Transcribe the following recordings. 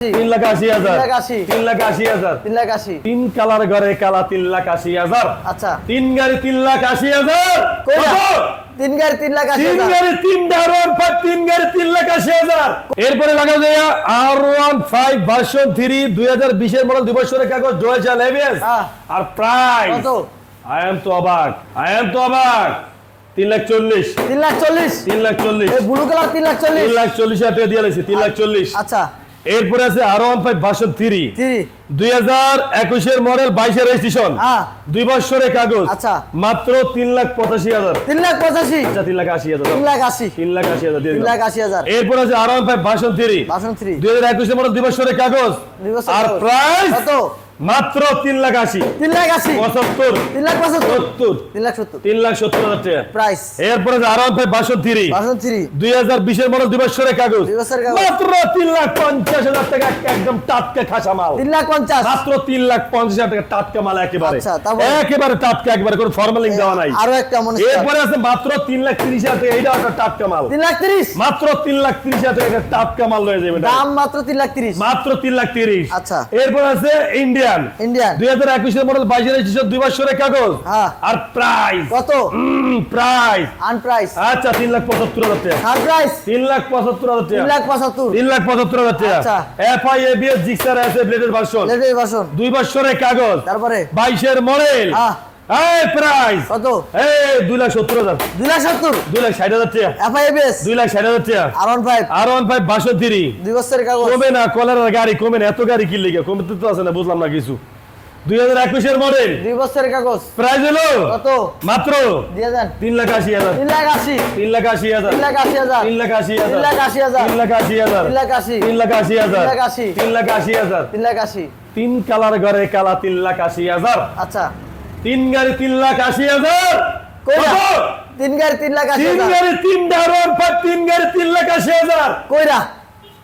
তিন লাখ আশি হাজার তিন লাখ আশি। তিন লাখ আশি হাজার তিন লাখ আশি তিন কালার ঘরে কালা তিন লাখ আশি হাজার আচ্ছা তিন গাড়ি তিন লাখ আশি হাজার তিন গাড়ি তিন লাখ আশি তিন গাড়ি তিন ডারোর পর তিন গাড়ি তিন লাখ আশি হাজার এরপরে লাগা যায় R one five version three দুই হাজার বিশের মডেল দুই বছরের কাগজ এবিএস হ্যাঁ। আর প্রাইস কত? আই এম তো অবাক আই এম তো অবাক তিন লাখ চল্লিশ তিন লাখ চল্লিশ তিন লাখ চল্লিশ ব্লু কালার তিন লাখ চল্লিশ তিন লাখ চল্লিশ হাজার দিয়ে লাগছে তিন লাখ চল্লিশ আচ্ছা এরপরে আছে R one five version three দুই হাজার একুশের মডেল বাইশের রেজিস্ট্রেশন হ্যাঁ। দুই বছরের কাগজ। আচ্ছা। মাত্র তিন লাখ পঁচাশি হাজার। তিন লাখ পঁচাশি। আচ্ছা তিন লাখ আশি হাজার। তিন লাখ আশি। তিন লাখ আশি হাজার তিন লাখ আশি হাজার। এরপর আছে R one five version three version three দুই হাজার একুশের মডেল দুই বছরের কাগজ। আর প্রায় প্রাইস কত? মাত্র তিন লাখ আশি তিন লাখ আশি পঁচাত্তর তিন লাখ পঁচাত্তর তিন লাখ সত্তর তিন লাখ সত্তর হাজার টাকা প্রাইস এরপরে R one three version three দুই হাজার বিশের মডেল দুই বছরের কাগজ। মাত্র তিন লাখ পঞ্চাশ হাজার টাকা একদম টাটকা খাসা মাল তিন লাখ পঞ্চাশ মাত্র তিন লাখ পঞ্চাশ হাজার টাকা টাটকা মাল একেবারে আচ্ছা, একেবারে টাটকা একেবারে কোনো ফর্মালিং দেওয়া নাই আরও একটা মনে এরপরে আছে মাত্র তিন লাখ তিরিশ হাজার টাকা এইটা একটা টাটকা মাল তিন লাখ তিরিশ মাত্র তিন লাখ তিরিশ হাজার টাকা টাটকা মাল রয়ে যাবে দাম মাত্র তিন লাখ তিরিশ মাত্র তিন লাখ তিরিশ আচ্ছা। এরপর আছে ইন্ডিয়ান ইন্ডিয়ান দুই হাজার একুশের মডেল বাইশের রেজিস্ট্রেশন দুই বছরের কাগজ। হ্যাঁ। আর প্রাইস কত? প্রাইস আন প্রাইস আচ্ছা তিন লাখ পঁচাত্তর হাজার টাকা। আর প্রাইস তিন লাখ পঁচাত্তর হাজার তিন টাকা লাখ পঁচাত্তর। তিন লাখ পঁচাত্তর হাজার আচ্ছা। টাকা এফ আই এবিএস জিক্সার আছে ব্লেডের ভার্সন লেটের ভার্সন দুই বছরের কাগজ। তারপরে? বাইশের মডেল হ্যাঁ। এই প্রাইস কত এই দুই লাখ সত্তর হাজার দুই লাখ সত্তর দুই লাখ ষাট হাজার টাকা এফআইএবিএস দুই লাখ ষাট হাজার টাকা R one five R one দুই বছরের কাগজ কমে না কলার গাড়ি কমে না এত গাড়ি কিনলে গিয়ে কমতে তো আছে না বুঝলাম না কিছু দুই হাজার মডেল দুই বছরের কাগজ প্রাইস হলো কত মাত্র দিয়ে দেন তিন লাখ হাজার লাখ লাখ হাজার লাখ হাজার লাখ লাখ হাজার লাখ হাজার লাখ লাখ হাজার লাখ লাখ কালার ঘরে কালা তিন লাখ আশি হাজার আচ্ছা তিন গাড়ি তিন লাখ আশি হাজার? তিন গাড়ি তিন লাখ আশি তিন গাড়ি তিন পর তিন গাড়ি তিন লাখ আশি হাজার। কইরা?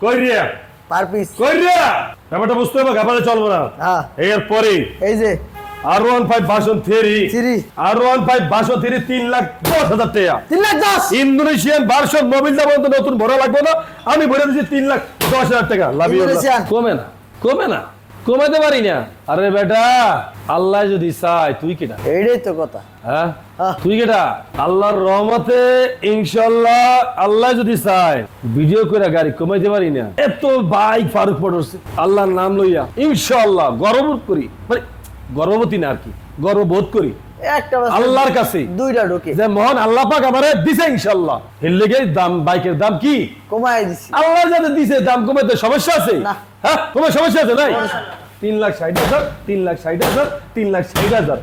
কই রিয়া পার পিস। কই রিয়া ব্যাপারটা বুঝতে হবে গাবালে চলবো না। হ্যাঁ। এরপরে এই যে। R one five version three Three। R one five version three তিন লাখ দশ হাজার টাকা। তিন লাখ দশ? ইন্দোনেশিয়ান ভার্সন মোবিলটা পর্যন্ত নতুন ভরা লাগবে না। আমি ভরে দিচ্ছি তিন লাখ দশ হাজার টাকা। লাভ। কমে না কমে না। কমাতে পারি না। আরে বেটা আল্লাহ যদি চাই তুই কেটা এইটাই তো কথা। হ্যাঁ? আহ। তুই কেটা আল্লাহর রহমতে ইনশাল্লাহ আল্লাহ যদি চাই ভিডিও করে গাড়ি কমাইতে পারি না। এত বাইক ফারুক পড়ছে আল্লাহর নাম লইয়া ইনশাল্লাহ গর্ববোধ করি। মানে গর্ববতী না আর কি গর্ববোধ করি। আল্লাহর কাছে। দুইটা ঢোকে। যে মহান আল্লাহ পাক আমারে দিছে ইনশাল্লাহ এর লেগে দাম বাইকের দাম কি? কমাই দিছি। আল্লাহ যাতে দিছে দাম কমাতে সমস্যা আছে? না। হ্যাঁ তোমার সমস্যা আছে নাই? তিন লাখ ষাট হাজার তিন লাখ ষাট হাজার তিন লাখ ষাট হাজার,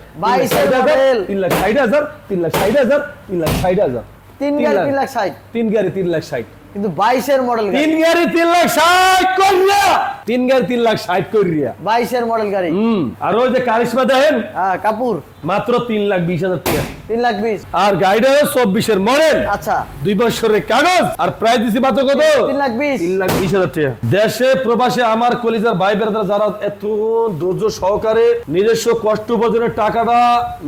তিন লাখ ষাট হাজার তিন লাখ ষাট হাজার তিন লাখ ষাট হাজার। তিন গাড়ি তিন লাখ ষাট। তিন গাড়ি তিন লাখ ষাট। কিন্তু বাইশের মডেল তিন গাড়ি তিন লাখ ষাট করিয়া। তিন গাড়ি তিন লাখ ষাট করিয়া। বাইশের মডেল গাড়ি। হুম আর ওই যে কারিশমা দেখেন? হ্যাঁ কাপুর। মাত্র তিন লাখ বিশ হাজার টাকা। তিন লাখ বিশ। আর গাড়িটা চব্বিশের মডেল আচ্ছা। দুই বছরের কাগজ। আর প্রায় দিছি মাত্র কত? তিন লাখ বিশ। তিন লাখ বিশ হাজার টাকা। দেশে প্রবাসে আমার কলিজার ভাই বেড়াদার যারা এত ধৈর্য সহকারে নিজস্ব কষ্ট উপার্জনের টাকাটা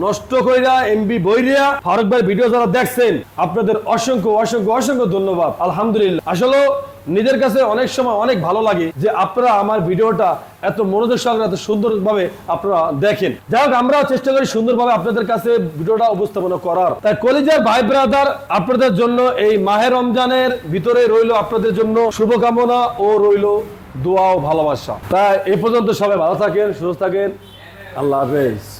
নষ্ট কইরা এমবি বইরিয়া ফারুক ভাই ভিডিও যারা দেখছেন আপনাদের অসংখ্য অসংখ্য অসংখ্য ধন্যবাদ। আলহামদুলিল্লাহ। আসলে নিজের কাছে অনেক সময় অনেক ভালো লাগে যে আপনারা আমার ভিডিওটা এত মনোযোগ সহকারে এত সুন্দরভাবে আপনারা দেখেন। যাই হোক, আমরাও চেষ্টা করি সুন্দরভাবে আপনাদের কাছে ভিডিওটা উপস্থাপনা করার। তাই কলিজার ভাই ব্রাদার আপনাদের জন্য এই মাহে রমজানের ভিতরে রইল আপনাদের জন্য শুভকামনা ও রইল দোয়া ও ভালোবাসা। তাই এ পর্যন্ত সবাই ভালো থাকেন, সুস্থ থাকেন। আল্লাহ হাফেজ।